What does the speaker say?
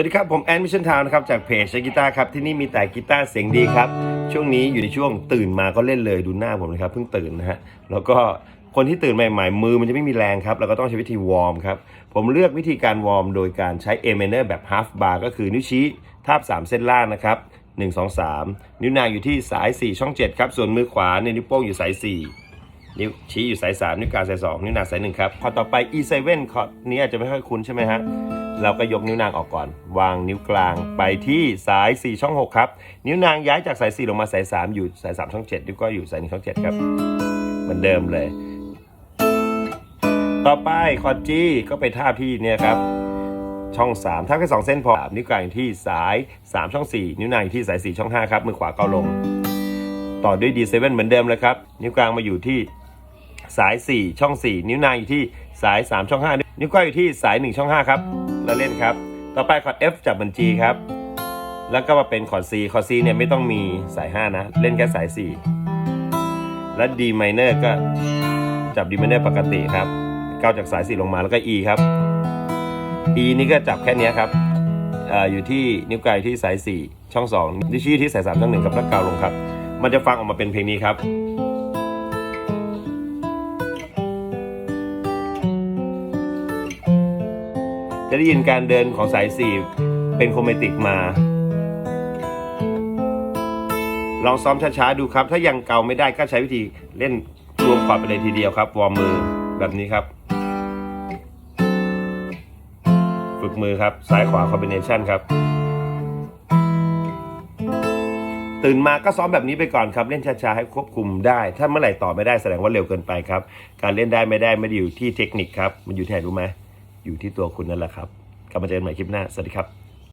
วัสดีครับ ผมแอนมิชชั่นทาวนะครับ จากเพจกีตาร์ครับ ที่นี่มีแต่กีตาร์เสียงดีครับ ช่วงนี้อยู่ในช่วงตื่นมาก็เล่นเลยดูหน้าผมนะครับ เพิ่งตื่นนะฮะ แล้วก็คนที่ตื่นใหม่ๆ มือมันจะไม่มีแรงครับ เราก็ต้องใช้วิธีวอร์มครับ ผมเลือกวิธีการวอร์มโดยการใช้ A minor แบบ half bar ก็คือนิ้วชี้ทาบ 3 เส้นล่างนะครับ 1 2 3 นิ้วนางอยู่ที่สาย 4 ช่อง 7 ครับ ส่วนมือขวาเนี่ยนิ้วโป้งอยู่สาย 4นิ้วชี้อยู่สาย3นิ้วกลางสาย2นิ้วนางสาย1ครับ คอร์ดต่อไป E7 คอร์ดนี้อาจจะไม่ค่อยคุ้นใช่ไหมฮะ เราก็ยกนิ้วนางออกก่อน วางนิ้วกลางไปที่สาย 4 ช่อง 6 ครับ นิ้วนางย้ายจากสาย 4 ลงมาสาย 3 อยู่สาย 3 ช่อง 7 นิ้วก็อยู่สาย1ช่อง 7 ครับ เหมือนเดิมเลย ต่อไปคอร์ด G ก็ไปท่าที่เนี่ยครับ ช่อง3ถ้าแค่2เส้นพอนิ้วกลางอยู่ที่สาย 3 ช่อง 4 นิ้วนางอยู่ที่สาย 4 ช่อง 5 ครับ มือขวาเกาลง ต่อด้วย D7 เหมือนเดิมเลยครับ นิ้วกลางมาอยู่ที่สาย 4 ช่อง 4 นิ้วนางอยู่ที่สาย 3 ช่อง 5 นิ้วก้อยอยู่ที่สาย 1 ช่อง 5 ครับ แล้วเล่นครับ ต่อไปคอร์ด F จับบน G ครับ แล้วก็มาเป็นคอร์ด C คอร์ด C เนี่ยไม่ต้องมีสาย 5 นะ เล่นแค่สาย 4 และ D minor ก็จับ D minor ปกติครับเก้าจากสาย 4 ลงมาแล้วก็ E ครับ E นี่ก็จับแค่เนี้ยครับเอออยู่ที่นิ้วกลางที่สาย 4 ช่อง 2 นิ้วชี้ที่สาย 3 ช่อง1ครับแล้วเกาลงครับ มันจะฟังออกมาเป็นเพลงนี้ครับ จะได้ยินการเดินของสาย4เป็นโครเมติกมา ลองซ้อมช้าๆดูครับ ถ้ายังเกาไม่ได้ก็ใช้วิธีเล่นรวมคอร์ดไปเลยทีเดียวครับวอร์มมือแบบนี้ครับ ฝึกมือครับซ้ายขวาคอมบิเนชันครับ ตื่นมาก็ซ้อมแบบนี้ไปก่อนครับ เล่นช้าๆให้ควบคุมได้ ถ้าเมื่อไหร่ต่อไม่ได้แสดงว่าเร็วเกินไปครับ การเล่นได้ไม่ได้ไม่ได้อยู่ที่เทคนิคครับ มันอยู่ที่ไหนรู้ไหม อยู่ที่ตัวคุณนั่นแหละครับกลับมาเจอกันใหม่คลิปหน้า สวัสดีครับ